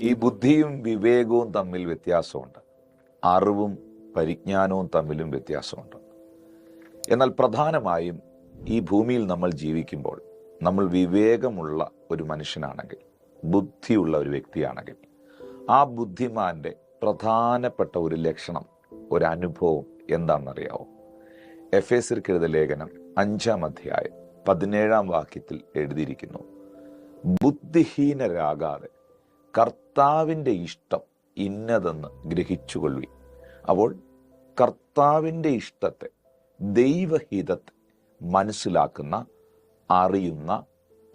ഈ ബുദ്ധിയും വിവേകവും തമ്മിൽ വ്യത്യാസമുണ്ട്. അറിവും പരിജ്ഞാനവും തമ്മിലും വ്യത്യാസമുണ്ട്. എന്നാൽ പ്രധാനമായും ഈ ഭൂമിയിൽ നമ്മൾ ജീവിക്കുമ്പോൾ നമ്മൾ വിവേകമുള്ള ഒരു മനുഷ്യനാണെങ്കിൽ ബുദ്ധിയുള്ള ഒരു വ്യക്തിയാണെങ്കിൽ ആ ബുദ്ധിമാന്റെ പ്രധാനപ്പെട്ട ഒരു ലക്ഷണം ഒരു അനുഭവം എന്താണെന്നറിയാവോ? എഫ് എ എഴുത ലേഖനം അഞ്ചാം അധ്യായം പതിനേഴാം വാക്യത്തിൽ എഴുതിയിരിക്കുന്നു. ബുദ്ധിഹീനരാകാതെ കർത്താവിന്റെ ഇഷ്ടം ഇന്നതെന്ന് ഗ്രഹിച്ചുകൊള്ളി അപ്പോൾ കർത്താവിന്റെ ഇഷ്ടത്തെ ദൈവഹിതത്തെ മനസ്സിലാക്കുന്ന അറിയുന്ന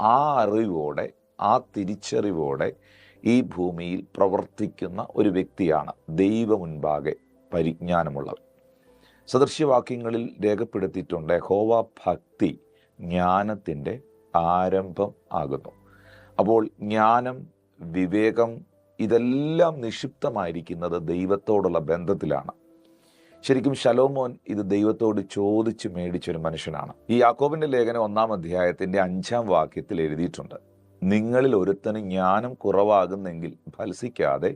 ആ അറിവോടെ ആ തിരിച്ചറിവോടെ ഈ ഭൂമിയിൽ പ്രവർത്തിക്കുന്ന ഒരു വ്യക്തിയാണ് ദൈവ മുൻപാകെ പരിജ്ഞാനമുള്ളവൻ. സദൃശ്യവാക്യങ്ങളിൽ രേഖപ്പെടുത്തിയിട്ടുണ്ട് ഹോവ ഭക്തി ജ്ഞാനത്തിന്റെ ആരംഭം ആകുന്നു. അപ്പോൾ ജ്ഞാനം വിവേകം ഇതെല്ലാം നിക്ഷിപ്തമായിരിക്കുന്നത് ദൈവത്തോടുള്ള ബന്ധത്തിലാണ്. ശരിക്കും ശലോമോൻ ഇത് ദൈവത്തോട് ചോദിച്ച് മേടിച്ചൊരു മനുഷ്യനാണ്. ഈ യാക്കോബിന്റെ ലേഖനം ഒന്നാം അധ്യായത്തിന്റെ അഞ്ചാം വാക്യത്തിൽ എഴുതിയിട്ടുണ്ട്. നിങ്ങളിൽ ഒരുത്തന് ജ്ഞാനം കുറവാകുന്നെങ്കിൽ ഫലസിക്കാതെ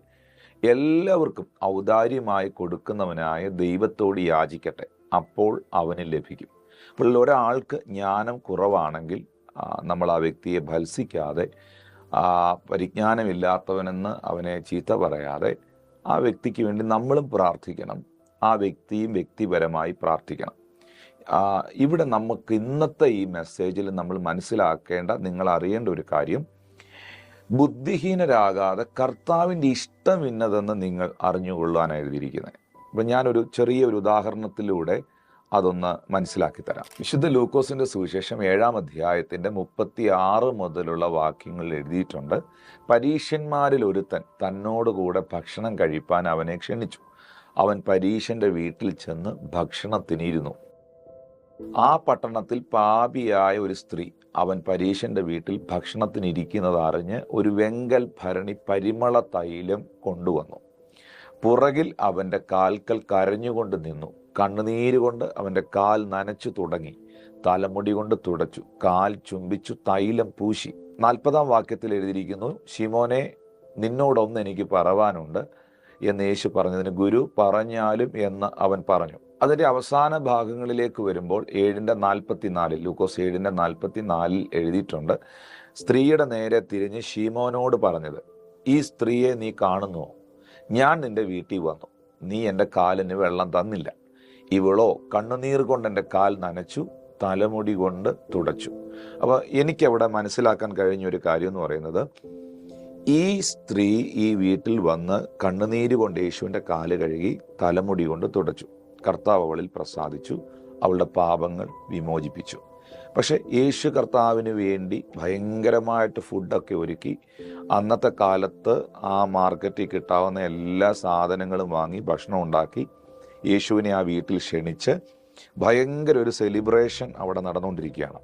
എല്ലാവർക്കും ഔദാര്യമായി കൊടുക്കുന്നവനായ ദൈവത്തോട് യാചിക്കട്ടെ അപ്പോൾ അവന് ലഭിക്കും. അപ്പോൾ ഒരാൾക്ക് ജ്ഞാനം കുറവാണെങ്കിൽ നമ്മൾ ആ വ്യക്തിയെ ഭത്സിക്കാതെ ആ, പരിജ്ഞാനമില്ലാത്തവനെന്ന് അവനെ ചീത്ത പറയാതെ ആ വ്യക്തിക്ക് വേണ്ടി നമ്മളും പ്രാർത്ഥിക്കണം. ആ വ്യക്തിയും വ്യക്തിപരമായി പ്രാർത്ഥിക്കണം. ഇവിടെ നമുക്ക് ഇന്നത്തെ ഈ മെസ്സേജിൽ നമ്മൾ മനസ്സിലാക്കേണ്ട നിങ്ങൾ അറിയേണ്ട ഒരു കാര്യം. ബുദ്ധിഹീനരാകാതെ കർത്താവിന്റെ ഇഷ്ടം ഇന്നതെന്ന് നിങ്ങൾ അറിഞ്ഞുകൊള്ളാൻ എഴുതിയിരിക്കുന്നത്. അപ്പം ഞാനൊരു ചെറിയ ഒരു ഉദാഹരണത്തിലൂടെ അതൊന്ന് മനസ്സിലാക്കി തരാം വിശുദ്ധ ലൂക്കോസിന്റെ സുവിശേഷം ഏഴാം അധ്യായത്തിന്റെ മുപ്പത്തി ആറ് മുതലുള്ള വാക്യങ്ങൾ എഴുതിയിട്ടുണ്ട് പരീക്ഷന്മാരിൽ ഒരുത്തൻ തന്നോടുകൂടെ ഭക്ഷണം കഴിപ്പാൻ അവനെ ക്ഷണിച്ചു. അവൻ പരീശന്റെ വീട്ടിൽ ചെന്ന് ഭക്ഷണത്തിനിരുന്നു. ആ പട്ടണത്തിൽ പാപിയായ ഒരു സ്ത്രീ അവൻ പരീശന്റെ വീട്ടിൽ ഭക്ഷണത്തിനിരിക്കുന്നത് അറിഞ്ഞ് ഒരു വെങ്കൽ ഭരണി പരിമള തൈലം കൊണ്ടുവന്നു. പുറകിൽ അവന്റെ കാൽക്കൽ കരഞ്ഞുകൊണ്ട് നിന്നു. കണ്ണുനീര് കൊണ്ട് അവന്റെ കാൽ നനച്ചു തുടങ്ങി. തലമുടി കൊണ്ട് തുടച്ചു. കാൽ ചുംബിച്ചു തൈലം പൂശി. നാൽപ്പതാം വാക്യത്തിൽ എഴുതിയിരിക്കുന്നു ഷിമോനെ നിന്നോടൊന്ന് എനിക്ക് പറവാനുണ്ട് എന്ന് യേശു പറഞ്ഞതിന് ഗുരു പറഞ്ഞാലും എന്ന് അവൻ പറഞ്ഞു. അതിന്റെ അവസാന ഭാഗങ്ങളിലേക്ക് വരുമ്പോൾ ഏഴിന്റെ നാൽപ്പത്തിനാലിൽ ലൂക്കോസ് ഏഴിന്റെ നാൽപ്പത്തിനാലിൽ എഴുതിയിട്ടുണ്ട് സ്ത്രീയുടെ നേരെ തിരിഞ്ഞ് ഷീമോനോട് പറഞ്ഞത് ഈ സ്ത്രീയെ നീ കാണുന്നുവോ? ഞാൻ നിന്റെ വീട്ടിൽ വന്നു. നീ എന്റെ കാലിന് വെള്ളം തന്നില്ല. ഇവളോ കണ്ണുനീർ കൊണ്ട് എന്റെ കാൽ നനച്ചു തലമുടി കൊണ്ട് തുടച്ചു. അപ്പോൾ എനിക്കവിടെ മനസ്സിലാക്കാൻ കഴിഞ്ഞ ഒരു കാര്യം എന്ന് പറയുന്നത് ഈ സ്ത്രീ ഈ വീട്ടിൽ വന്ന് കണ്ണുനീര് കൊണ്ട് യേശുവിന്റെ കാൽ കഴുകി തലമുടി കൊണ്ട് തുടച്ചു. കർത്താവ് അവളിൽ പ്രസാദിച്ചു അവളുടെ പാപങ്ങൾ വിമോചിപ്പിച്ചു. പക്ഷേ യേശു കർത്താവിന് വേണ്ടി ഭയങ്കരമായിട്ട് ഫുഡൊക്കെ ഒരുക്കി അന്നത്തെ കാലത്ത് ആ മാർക്കറ്റിൽ കിട്ടാവുന്ന എല്ലാ സാധനങ്ങളും വാങ്ങി ഭക്ഷണം ഉണ്ടാക്കി യേശുവിനെ ആ വീട്ടിൽ ക്ഷണിച്ച് ഭയങ്കര ഒരു സെലിബ്രേഷൻ അവിടെ നടന്നുകൊണ്ടിരിക്കുകയാണ്.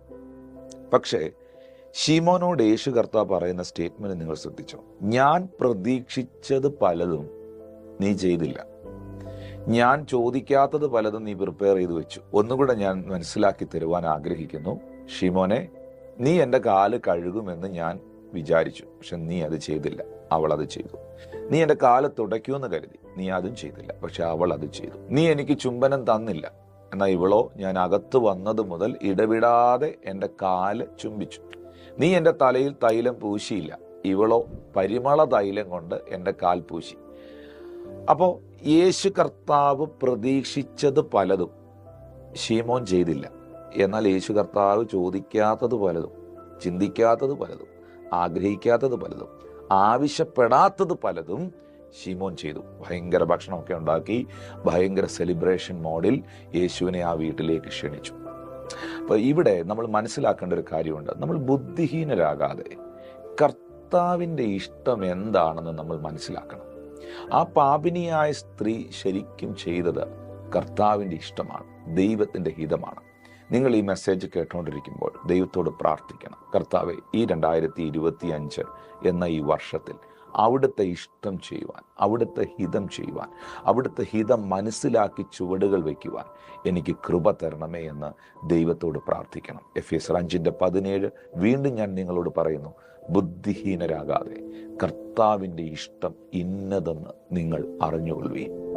പക്ഷേ ഷീമോനോട് യേശു കർത്താവ് പറയുന്ന സ്റ്റേറ്റ്മെന്റ് നിങ്ങൾ ശ്രദ്ധിച്ചോ? ഞാൻ പ്രതീക്ഷിച്ചത് പലതും നീ ചെയ്തില്ല. ഞാൻ ചോദിക്കാത്തത് പലതും നീ പ്രിപ്പയർ ചെയ്തു വെച്ചു. ഒന്നുകൂടെ ഞാൻ മനസ്സിലാക്കി തരുവാൻ ആഗ്രഹിക്കുന്നു. ഷിമോനെ നീ എന്റെ കാൽ കഴുകുമെന്ന് ഞാൻ വിചാരിച്ചു. പക്ഷെ നീ അത് ചെയ്തില്ല. അവൾ അത് ചെയ്തു. നീ എന്റെ കാൽ തുടയ്ക്കുമെന്ന് കരുതി. നീ അതും ചെയ്തില്ല. പക്ഷെ അവൾ അത് ചെയ്തു. നീ എനിക്ക് ചുംബനം തന്നില്ല. എന്നാൽ ഇവളോ ഞാൻ അകത്ത് വന്നത് മുതൽ ഇടവിടാതെ എന്റെ കാൽ ചുംബിച്ചു. നീ എന്റെ തലയിൽ തൈലം പൂശിയില്ല. ഇവളോ പരിമള തൈലം കൊണ്ട് എന്റെ കാൽ പൂശി. അപ്പോൾ യേശു കർത്താവ് പ്രതീക്ഷിച്ചത് പലതും. ഷീമോൻ ചെയ്തില്ല. എന്നാൽ യേശു കർത്താവ് ചോദിക്കാത്തത് പലതും. ചിന്തിക്കാത്തത് പലതും. ആഗ്രഹിക്കാത്തത് പലതും. ആവശ്യപ്പെടാത്തത് പലതും. ഷീമോൻ ചെയ്തു. ഭയങ്കര ഭക്ഷണമൊക്കെ ഉണ്ടാക്കി. ഭയങ്കര സെലിബ്രേഷൻ മോഡിൽ യേശുവിനെ ആ വീട്ടിലേക്ക് ക്ഷണിച്ചു. അപ്പോൾ ഇവിടെ നമ്മൾ മനസ്സിലാക്കേണ്ട ഒരു കാര്യമുണ്ട്. നമ്മൾ ബുദ്ധിഹീനരാകാതെ കർത്താവിന്റെ ഇഷ്ടം എന്താണെന്ന് നമ്മൾ മനസ്സിലാക്കണം. ആ പാപിനിയായ സ്ത്രീ ശരിക്കും ചെയ്തത് കർത്താവിന്റെ ഇഷ്ടമാണ്. ദൈവത്തിന്റെ ഹിതമാണ്. നിങ്ങൾ ഈ മെസ്സേജ് കേട്ടുകൊണ്ടിരിക്കുമ്പോൾ ദൈവത്തോട് പ്രാർത്ഥിക്കണം. കർത്താവെ ഈ രണ്ടായിരത്തി ഇരുപത്തി അഞ്ച് എന്ന ഈ വർഷത്തിൽ അവിടുത്തെ ഇഷ്ടം ചെയ്യുവാൻ അവിടുത്തെ ഹിതം ചെയ്യുവാൻ അവിടുത്തെ ഹിതം മനസ്സിലാക്കി ചുവടുകൾ വയ്ക്കുവാൻ എനിക്ക് കൃപ തരണമേ എന്ന് ദൈവത്തോട് പ്രാർത്ഥിക്കണം. എഫ് എസ് അഞ്ചിന്റെ പതിനേഴ് വീണ്ടും ഞാൻ നിങ്ങളോട് പറയുന്നു ബുദ്ധിഹീനരാകാതെ കർത്താവിന്റെ ഇഷ്ടം ഇന്നതെന്ന് നിങ്ങൾ അറിഞ്ഞുകൊള്ളുകയും